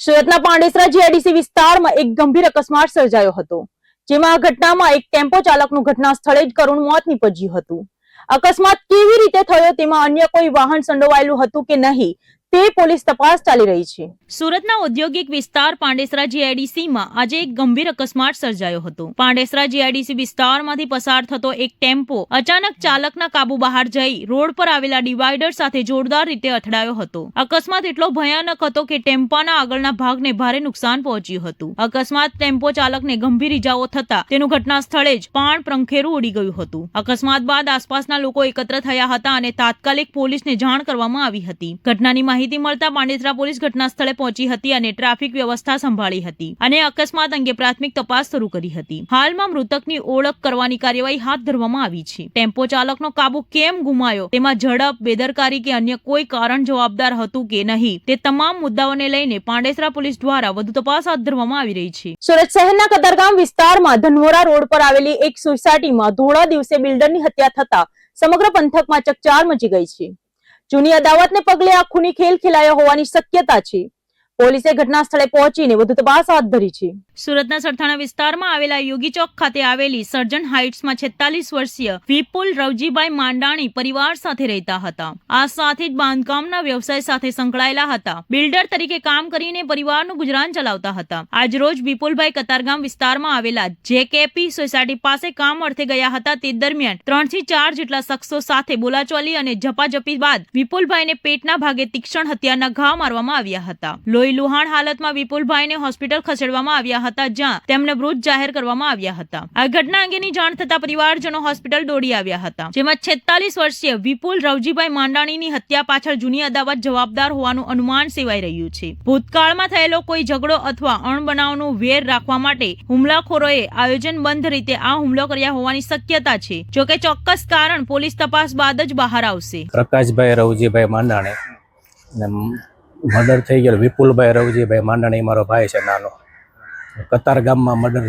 સુરતના પાંડેસરા જીઆઈડીસી વિસ્તારમાં એક ગંભીર અકસ્માત સર્જાયો હતો, જેમાં આ ઘટનામાં એક ટેમ્પો ચાલકનું ઘટના સ્થળે જ કરુણ મોત નીપજ્યું હતું. અકસ્માત કેવી રીતે થયો તેમાં અન્ય કોઈ વાહન સંડોવાયેલું હતું કે નહીં તે પોલીસ તપાસ ચાલી રહી છે. સુરતના ઔદ્યોગિક વિસ્તાર પાંડેસરા જીઆઈડીસીમાં આજે એક ગંભીર અકસ્માત સર્જાયો હતો. પાંડેસરા જીઆઈડીસી વિસ્તારમાંથી પસાર થતો એક ટેમ્પો અચાનક ચાલકના કાબુ બહાર જઈ રોડ પર આવેલા ડિવાઈડર સાથે જોરદાર રીતે અથડાયો હતો. અકસ્માત એટલો ભયાનક હતો કે ટેમ્પાના આગળના ભાગને ભારે નુકસાન પહોંચ્યું હતું. અકસ્માત ટેમ્પો ચાલકને ગંભીર ઇજાઓ થતા તેનું ઘટના સ્થળે જ પાણ પ્રંખેરું ઉડી ગયું હતું. અકસ્માત બાદ આસપાસના લોકો એકત્ર થયા હતા અને તાત્કાલિક પોલીસને જાણ કરવામાં આવી હતી. ઘટનાની માહિતી મળતા પાંડેસરા પોલીસ ઘટના પહોંચી હતી અને ટ્રાફિક વ્યવસ્થા સંભાળી હતી અને અકસ્માત અંગે પ્રાથમિક તપાસ શરૂ કરી હતી. હાલમાં મૃતકની ઓળખ કરવાની કાર્યવાહી હાથ ધરવામાં આવી છે. ટેમ્પો ચાલકનો કાબુ કેમ ગુમાયો? તેમાં ઝડપ, બેદરકારી કે અન્ય કોઈ કારણ જવાબદાર હતું કે નહીં? તે તમામ મુદ્દાઓને લઈને પાંડેસરા પોલીસ દ્વારા વધુ તપાસ હાથ ધરવામાં આવી રહી છે. સુરત શહેરના કતારગામ વિસ્તારમાં ધનવોરા રોડ પર આવેલી એક સોસાયટીમાં ધોળા દિવસે બિલ્ડરની હત્યા થતા સમગ્ર પંથકમાં ચકચાર મચી ગઈ છે. જૂની અદાવતને પગલે આ ખૂની ખેલ ખેલાયો હોવાની શક્યતા છે. પોલીસે ઘટના સ્થળે પહોંચીને વધુ તપાસ હાથ ધરી છે. સુરતના સરથાણા વિસ્તારમાં આવેલા યોગી ચોક ખાતે આવેલી સર્જન હાઇટ્સમાં છેતાલીસ વર્ષીય વિપુલ રવજીભાઈ માંડાણી પરિવાર સાથે રહેતા હતા. આ સાથે જ બાંધકામના વ્યવસાય સાથે સંકળાયેલા હતા. બિલ્ડર તરીકે કામ કરીને પરિવારનું ગુજરાન ચલાવતા હતા. આજરોજ વિપુલભાઈ કતારગામ વિસ્તારમાં આવેલા જેકેપી સોસાયટી પાસે કામ અર્થે ગયા હતા તે દરમિયાન ત્રણથી ચાર જેટલા શખ્સો સાથે બોલાચોલી અને ઝપાઝપી બાદ વિપુલભાઈને પેટના ભાગે તીક્ષણ હત્યાના ઘા મારવામાં આવ્યા હતા. લોહી લુહાણ હાલતમાં વિપુલભાઈને હોસ્પિટલ ખસેડવામાં આવ્યા હતા, જ્યાં તેમને મૃત જાહેર કરવામાં આવ્યા હતા. આ ઘટના અંગેની જાણ થતા પરિવારજનો હોસ્પિટલ દોડી આવ્યા હતા. જેમાં છેતાલીસ વર્ષીય વિપુલ રવજીભાઈ માંડાણીની હત્યા પાછળ જૂની અદાવત જવાબદાર હોવાનું અનુમાન સેવાઈ રહ્યું છે. ભૂતકાળમાં થયેલો કોઈ ઝઘડો અથવા અણબનાવનું વેર રાખવા માટે હુમલાખોરોએ આયોજનબંધ રીતે આ હુમલો કર્યા હોવાની શક્યતા છે. જોકે ચોક્કસ કારણ પોલીસ તપાસ બાદ જ બહાર આવશે. પ્રકાશભાઈ રવજીભાઈ માંડાણી મર્ડર થઈ ગયેલો. વિપુલભાઈ રવજીભાઈ માંડાણી મારો ભાઈ છે નાનો. કતાર ગામમાં મર્ડર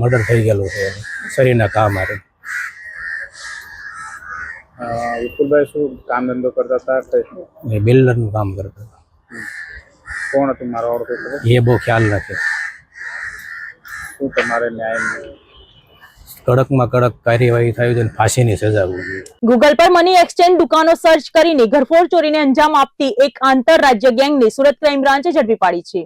મર્ડર થઈ ગયેલું છે. શરીરના કામ મારે વિપુલભાઈ શું કામ ધંધો કરતા હતા એ બિલ્ડરનું કામ કરતા હતા. કોણ હતું? મારો ઓળખો એ બહુ ખ્યાલ નથી. શું તમારે ન્યાય કડકમાં કડક કાર્યવાહી થવી જોઈએ ફાંસીની સજા ગૂગલ પર મની એક્સચેન્જ દુકાનો સર્ચ કરીને ઘરફોડ ચોરીને અંજામ આપતી એક આંતરરાજ્ય ગેંગને સુરત ક્રાઇમ બ્રાન્ચે ઝડપી પાડી છે.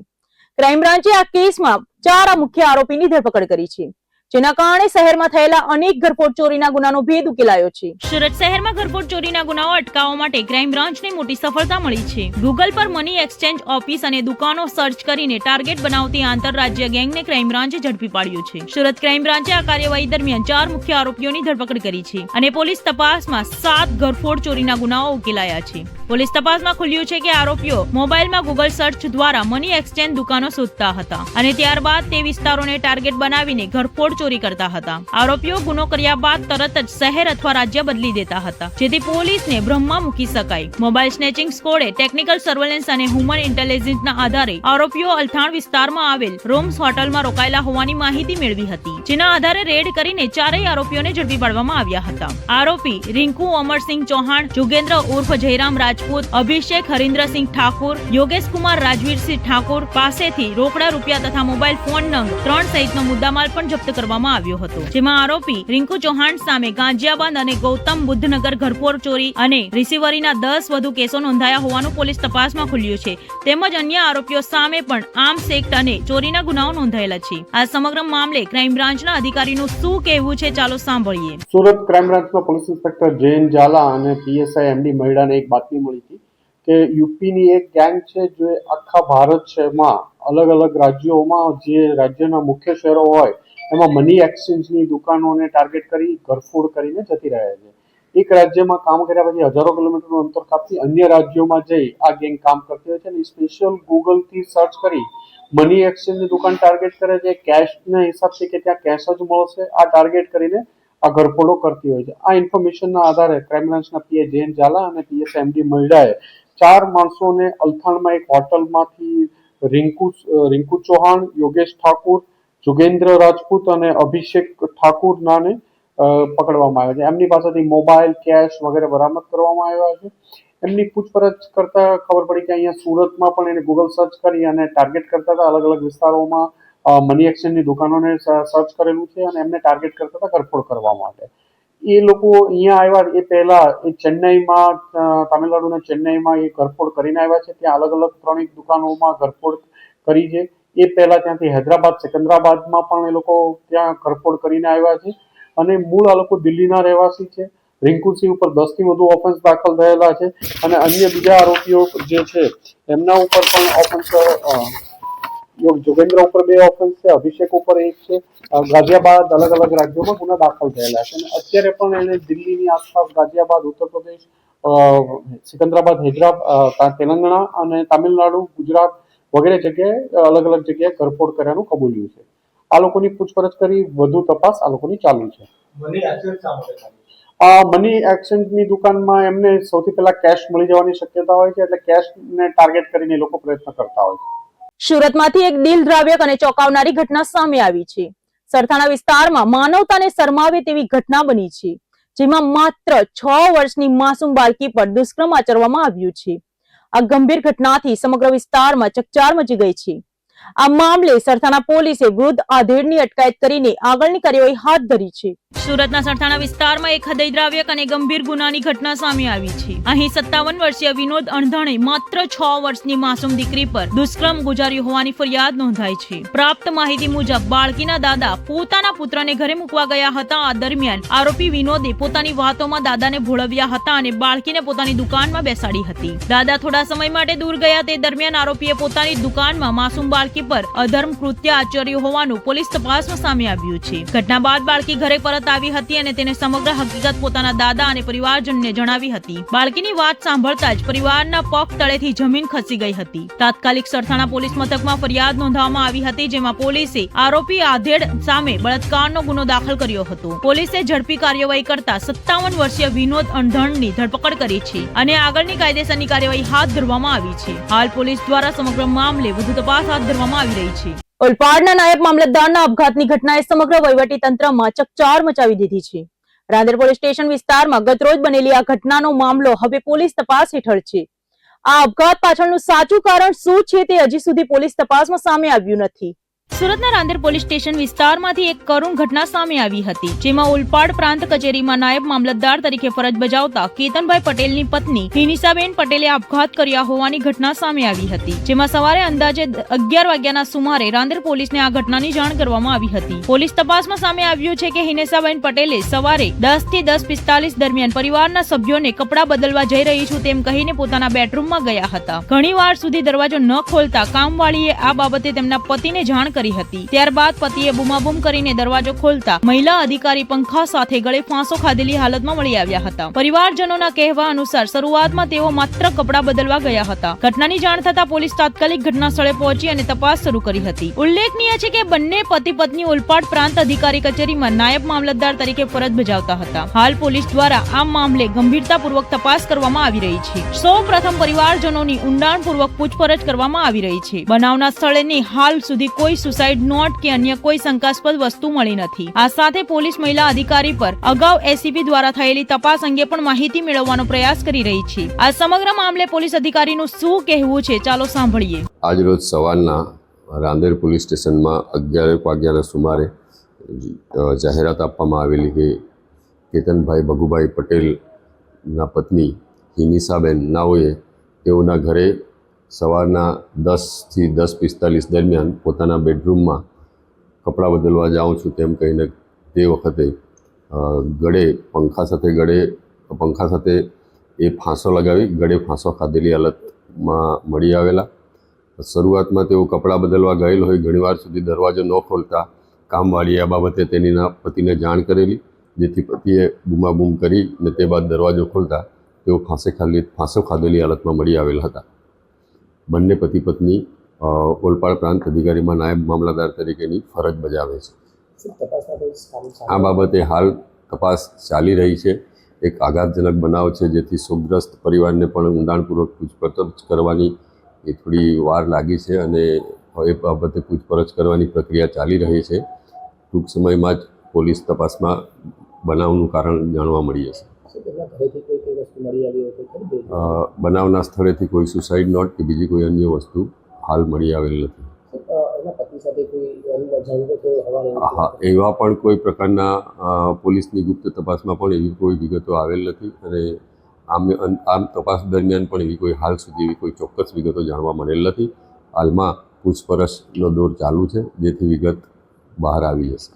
ક્રાઇમ બ્રાન્ચે આ કેસમાં ચાર મુખ્ય આરોપીની ધરપકડ કરી છે. જેના કારણે શહેરમાં થયેલા અનેક ઘરફોડ ચોરીના ગુનાનો ભેદ ઉકેલાયો છે. સુરત શહેરમાં ઘરફોડ ચોરીના ગુનાઓ અટકાવવા માટે ક્રાઇમ બ્રાન્ચને મોટી સફળતા મળી છે. ગૂગલ પર મની એક્સચેન્જ ઓફિસ અને દુકાનો સર્ચ કરીને ટાર્ગેટ બનાવતી આંતરરાજ્ય ગેંગને ક્રાઇમ બ્રાન્ચે ઝડપી પાડ્યું છે. સુરત ક્રાઇમ બ્રાન્ચે આ કાર્યવાહી દરમિયાન ચાર મુખ્ય આરોપીઓની ધરપકડ કરી છે અને પોલીસ તપાસમાં સાત ઘરફોડ ચોરીના ગુનાઓ ઉકેલાયા છે. પોલીસ તપાસમાં ખુલ્યું છે કે આરોપીઓ મોબાઈલમાં ગૂગલ સર્ચ દ્વારા મની એક્સચેન્જ દુકાનો શોધતા હતા અને ત્યારબાદ તે વિસ્તારોને ટાર્ગેટ બનાવીને ઘરફોડ ચોરી કરતા હતા. આરોપીઓ ગુનો કર્યા બાદ તરત જ શહેર અથવા રાજ્ય બદલી દેતા હતા. જેથી પોલીસને ભ્રમમાં મૂકી શકાય. મોબાઈલ સ્નેચિંગ સ્કોડે ટેકનિકલ સર્વેલન્સ અને હ્યુમન ઇન્ટેલિજન્સના આધારે આરોપીઓ અલથાણ વિસ્તારમાં આવેલ રોમ્સ હોટલમાં રોકાયેલા હોવાની માહિતી મેળવી હતી, જેના આધારે રેડ કરીને ચારેય આરોપીઓને ઝડપી પાડવામાં આવ્યા હતા. આરોપી રિંકુ અમરસિંહ ચૌહાણ, જોગેન્દ્ર ઉર્ફ જયરામ રાજપૂત, અભિષેક હરિન્દ્રસિંહ ઠાકોર, યોગેશ કુમાર રાજવીરસિંહ ઠાકોર પાસેથી રોકડા રૂપિયા તથા મોબાઈલ ફોન નંગ ત્રણ સહિતનો મુદ્દામાલ પણ જપ્ત કરવામાં આવ્યો હતો. જેમાં આરોપી રિંકુ ચૌહાણ સામે ગાંજિયાબાદ અને ગૌતમ બુદ્ધનગર ઘરફોડ ચોરી અને રિસીવરીના દસ વધુ કેસો નોંધાયા હોવાનું પોલીસ તપાસમાં ખુલ્યું છે. તેમજ અન્ય આરોપીઓ સામે પણ આર્મ્સ એક્ટ અને ચોરીના ગુનાઓ નોંધાયેલા છે. આ સમગ્ર મામલે ક્રાઇમ બ્રાન્ચના અધિકારીનું શું કહેવું છે ચાલો સાંભળીએ. સુરત ક્રાઇમ બ્રાન્ચના પોલીસ ઇન્સ્પેક્ટર જૈન ઝાલા અને પીએસઆઈ એમડી મહિડાને એક બાતમી મળી હતી કે યુપીની એક ગેંગ છે જે આખા ભારત શહેરમાં અલગ અલગ રાજ્યોમાં જે રાજ્યના મુખ્ય શહેરો હોય એમાં મની એક્સચેન્જની દુકાનોને ટાર્ગેટ કરી ઘરફોડ કરીને જતી રહ્યા છે. એક રાજ્યમાં કામ કર્યા પછી હજારો કિલોમીટરનું અંતર કાપી અન્ય રાજ્યોમાં જઈ આ ગેંગ કામ કરતી હોય છે અને સ્પેશિયલ ગૂગલથી સર્ચ કરી મની એક્સચેન્જની દુકાન ટાર્ગેટ કરે છે. કેશના હિસાબથી કે ત્યાં કેશ જ મળશે, આ ટાર્ગેટ કરીને આ ઘરફોડો કરતી હોય છે. આ ઇન્ફોર્મેશનના આધારે ક્રાઇમ બ્રાન્ચના પીએ જૈન ઝાલા અને પીએસ એમડી મહિડાએ ચાર માણસોને અલથાણમાં એક હોટલમાંથી રિંકુ રિંકુ ચૌહાણ, યોગેશ ઠાકુર જોગેન્દ્ર રાજપૂત અને અભિષેક ઠાકુર નાને પકડવામાં આવ્યા છે. એમની પાસેથી મોબાઈલ, કેશ વગેરે બરામદ કરવામાં આવ્યા છે. એમની પૂછપરછ કરતા ખબર પડી કે અહીંયા સુરતમાં પણ એને ગૂગલ સર્ચ કરી અને ટાર્ગેટ કરતા હતા અલગ અલગ વિસ્તારોમાં મની એક્સચેન્જની દુકાનોને સર્ચ કરેલું છે અને એમને ટાર્ગેટ કરતા હતા કરફોડ કરવા માટે. એ લોકો અહીંયા આવ્યા એ પહેલા એ ચેન્નઈમાં તમિલનાડુના ચેન્નઈમાં એ ઘરફોડ કરીને આવ્યા છે. ત્યાં અલગ અલગ ત્રણેક દુકાનોમાં ઘરફોડ કરી છે. એ પહેલા ત્યાંથી હૈદરાબાદ, સિકંદરાબાદમાં પણ એ લોકો ત્યાં ઘરફોડ કરીને આવ્યા છે. અને મૂળ આ લોકો દિલ્હીના રહેવાસી છે. રિંકુસિંહ ઉપર દસથી વધુ ઓફેન્સ દાખલ થયેલા છે. અને અન્ય બીજા આરોપીઓ જે છે, એમના ઉપર પણ ઓફેન્સ જોગેન્દ્ર ઉપર બે ઓફેન્સ છે, અભિષેક ઉપર એક છે. ગાઝિયાબાદ અલગ અલગ રાજ્યોમાં ગુના દાખલ થયેલા છે. અને અત્યારે પણ એને દિલ્હીની આસપાસ ગાઝિયાબાદ, ઉત્તર પ્રદેશ સિકંદરાબાદ, હૈદરાબાદ તેલંગાણા અને તામિલનાડુ, ગુજરાત વગેરે જગ્યાએ અલગ અલગ જગ્યાએ ઘરફોડ કર્યાનું કબૂલ્યું છે. આ લોકોની પૂછપરછ કરી વધુ તપાસ આ લોકોની ચાલુ છે. મની એક્સચેન્જની દુકાનમાં એમને સૌથી પહેલા કેશ મળી જવાની શક્યતા હોય છે એટલે કેશને ટાર્ગેટ કરીને લોકો પ્રયત્ન કરતા હોય છે. સુરતમાંથી એક દિલ દ્રાવ્યક અને ચોંકાવનારી ઘટના સામે આવી છે. સરથાણા વિસ્તારમાં માનવતાને શરમાવે તેવી ઘટના બની છે જેમાં માત્ર છ વર્ષની માસૂમ બાળકી પર દુષ્કર્મ આચરવામાં આવ્યું છે. આ ગંભીર ઘટનાથી સમગ્ર વિસ્તારમાં ચકચાર મચી ગઈ છે. આ મામલે સરથાણા પોલીસે વૃદ્ધ આધેડની અટકાયત કરીને આગળની કાર્યવાહી હાથ ધરી છે. સુરતના સરથાણા વિસ્તારમાં એક હૃદયદ્રાવ્યક અને ગંભીર ગુનાની ઘટના સામે આવી છે. અહીં સત્તાવન વર્ષીય વિનોદ અણધાણે માત્ર છ વર્ષની માસૂમ દીકરી પર દુષ્કર્મ ગુજાર્યું હોવાની ફરિયાદ નોંધાઈ છે. પ્રાપ્ત માહિતી મુજબ, બાળકીના દાદા પોતાના પુત્રને ઘરે મૂકવા ગયા હતા. આ દરમિયાન આરોપી વિનોદે પોતાની વાતોમાં દાદાને ભોળવ્યા હતા અને બાળકીને પોતાની દુકાનમાં બેસાડી હતી. દાદા થોડા સમય માટે દૂર ગયા. તે દરમિયાન આરોપીએ પોતાની દુકાનમાં માસૂમ બાળકી પર અધર્મ કૃત્ય આચર્યું હોવાનું પોલીસ તપાસમાં સામે આવ્યું છે. ઘટના બાદ બાળકી ઘરે પરત આવી હતી અને તેને સમગ્ર હકીકત પોતાના દાદા અને પરિવારજનને જણાવી હતી. બાળકીની વાત સાંભળતા જ પરિવારના પગ તળેથી જમીન ખસી ગઈ હતી. તાત્કાલિક સરથાણા પોલીસ મથકમાં ફરિયાદ નોંધવામાં આવી હતી, જેમાં પોલીસે આરોપી આધેડ સામે બળાત્કારનો ગુનો દાખલ કર્યો હતો. પોલીસે ઝડપી કાર્યવાહી કરતા સત્તાવન વર્ષીય વિનોદ અણધણની ધરપકડ કરી છે અને આગળની કાયદેસરની કાર્યવાહી હાથ ધરવામાં આવી છે. હાલ પોલીસ દ્વારા સમગ્ર મામલે વધુ તપાસ હાથ ધરવામાં આવી રહી છે. ઓલપાડના નાયબ મામલતદારના અપઘાતની ઘટનાએ સમગ્ર વહીવટી તંત્રમાં ચકચાર મચાવી દીધી છે. રાંદેર પોલીસ સ્ટેશન વિસ્તારમાં ગતરોજ બનેલી આ ઘટનાનો મામલો હવે પોલીસ તપાસ હેઠળ છે. આ અપઘાત પાછળનું સાચું કારણ શું છે તે હજી સુધી પોલીસ તપાસમાં સામે આવ્યું નથી. સુરતના રાંદેર પોલીસ સ્ટેશન વિસ્તારમાંથી એક કરુણ ઘટના સામે આવી હતી, જેમાં ઉલપાડ પ્રાંત કચેરીમાં નાયબ મામલતદાર તરીકે ફરજ બજાવતા કેતનભાઈ પટેલની પત્ની હિનિસાબેન પટેલે આપઘાત કર્યા હોવાની ઘટના સામે આવી હતી, જેમાં સવારે અંદાજે અગિયાર વાગ્યાના સુમારે રાંદેર પોલીસને આ ઘટનાની જાણ કરવામાં આવી હતી. પોલીસ તપાસમાં સામે આવ્યું છે કે હિનેસાબેન પટેલે સવારે દસથી દસ પિસ્તાલીસ દરમિયાન પરિવારના સભ્યોને કપડાં બદલવા જઈ રહી છું તેમ કહીને પોતાના બેડરૂમમાં ગયા હતા. ઘણી વાર સુધી દરવાજો ન ખોલતા કામવાળીએ આ બાબતે તેમના પતિને જાણ કરી હતી. ત્યારબાદ પતિએ બુમાબુમ કરીને દરવાજો ખોલતા મહિલા અધિકારી પંખા સાથે ગળે ફાંસો ખાધેલી હાલતમાં મળી આવ્યા હતા. પરિવારજનોના કહેવા અનુસાર શરૂઆતમાં તેઓ માત્ર કપડાં બદલવા ગયા હતા. ઘટનાની જાણ થતા પોલીસ તાત્કાલિક ઘટના પહોંચી અને તપાસ શરૂ કરી હતી. ઉલ્લેખનીય છે કે બંને પતિ પત્ની ઉલપાડ પ્રાંત અધિકારી કચેરીમાં નાયબ મામલતદાર તરીકે ફરજ બજાવતા હતા. હાલ પોલીસ દ્વારા આ મામલે ગંભીરતાપૂર્વક તપાસ કરવામાં આવી રહી છે. સૌ પ્રથમ પરિવારજનોની ઊંડાણપૂર્વક પૂછપરછ કરવામાં આવી રહી છે. બનાવના સ્થળેની હાલ સુધી કોઈ સુસાઇડ નોટ કે અન્ય કોઈ શંકાસ્પદ વસ્તુ મળી નથી. આ સાથે પોલીસ મહિલા અધિકારી પર અગાઉ એસીબી દ્વારા થયેલી તપાસ અંગે પણ માહિતી મેળવવાનો પ્રયાસ કરી રહી છે. આ સમગ્ર મામલે પોલીસ અધિકારીનું શું કહેવું છે, ચાલો સાંભળીએ. આજરોજ સવારના રાંદેર પોલીસ સ્ટેશનમાં અગિયાર વાગ્યાના સુમારે જાહેરાત આપવામાં આવેલી કે કેતનભાઈ ભગુભાઈ પટેલના પત્ની હિનિસાબેન નાઓએ તેઓના ઘરે સવારના દસથી દસ પિસ્તાલીસ દરમિયાન પોતાના બેડરૂમમાં કપડાં બદલવા જાઉં છું તેમ કહીને તે વખતે ગળે પંખા સાથે ગળે, પંખા સાથે એ ફાંસો લગાવી, ગળે ફાંસો ખાધેલી હાલતમાં મળી આવેલા. શરૂઆતમાં તેઓ કપડાં બદલવા ગયેલ હોય, ઘણીવાર સુધી દરવાજો ન ખોલતા કામવાળી આ બાબતે તેનીના પતિને જાણ કરેલી, જેથી પતિએ બૂમાબૂમ કરી ને તે બાદ દરવાજો ખોલતા તેઓ ફાંસે ખાલી, ફાંસો ખાધેલી હાલતમાં મળી આવેલ હતા. બંને પતિ પત્ની ઓલપાડ પ્રાંત અધિકારીમાં નાયબ મામલતદાર તરીકેની ફરજ બજાવે છે. આ બાબતે હાલ તપાસ ચાલી રહી છે. એક આઘાતજનક બનાવ છે જેથી શોકગ્રસ્ત પરિવારને પણ ઊંડાણપૂર્વક પૂછપરછ કરવાની એ થોડી વાર લાગી છે અને એ બાબતે પૂછપરછ કરવાની પ્રક્રિયા ચાલી રહી છે. ટૂંક સમયમાં જ પોલીસ તપાસમાં બનાવનું કારણ જાણવા મળી જશે. મળી આવી હોય બનાવના સ્થળેથી કોઈ સુસાઇડ નોટ કે બીજી કોઈ અન્ય વસ્તુ હાલ મળી આવેલ નથી. હા એવા પણ કોઈ પ્રકારના પોલીસની ગુપ્ત તપાસમાં પણ એવી કોઈ વિગતો આવેલ નથી અને આમ આમ તપાસ દરમિયાન પણ એવી કોઈ હાલ સુધી એવી કોઈ ચોક્કસ વિગતો જાણવા મળેલ નથી. હાલમાં પૂછપરછનો દોર ચાલુ છે જેથી વિગત બહાર આવી જશે.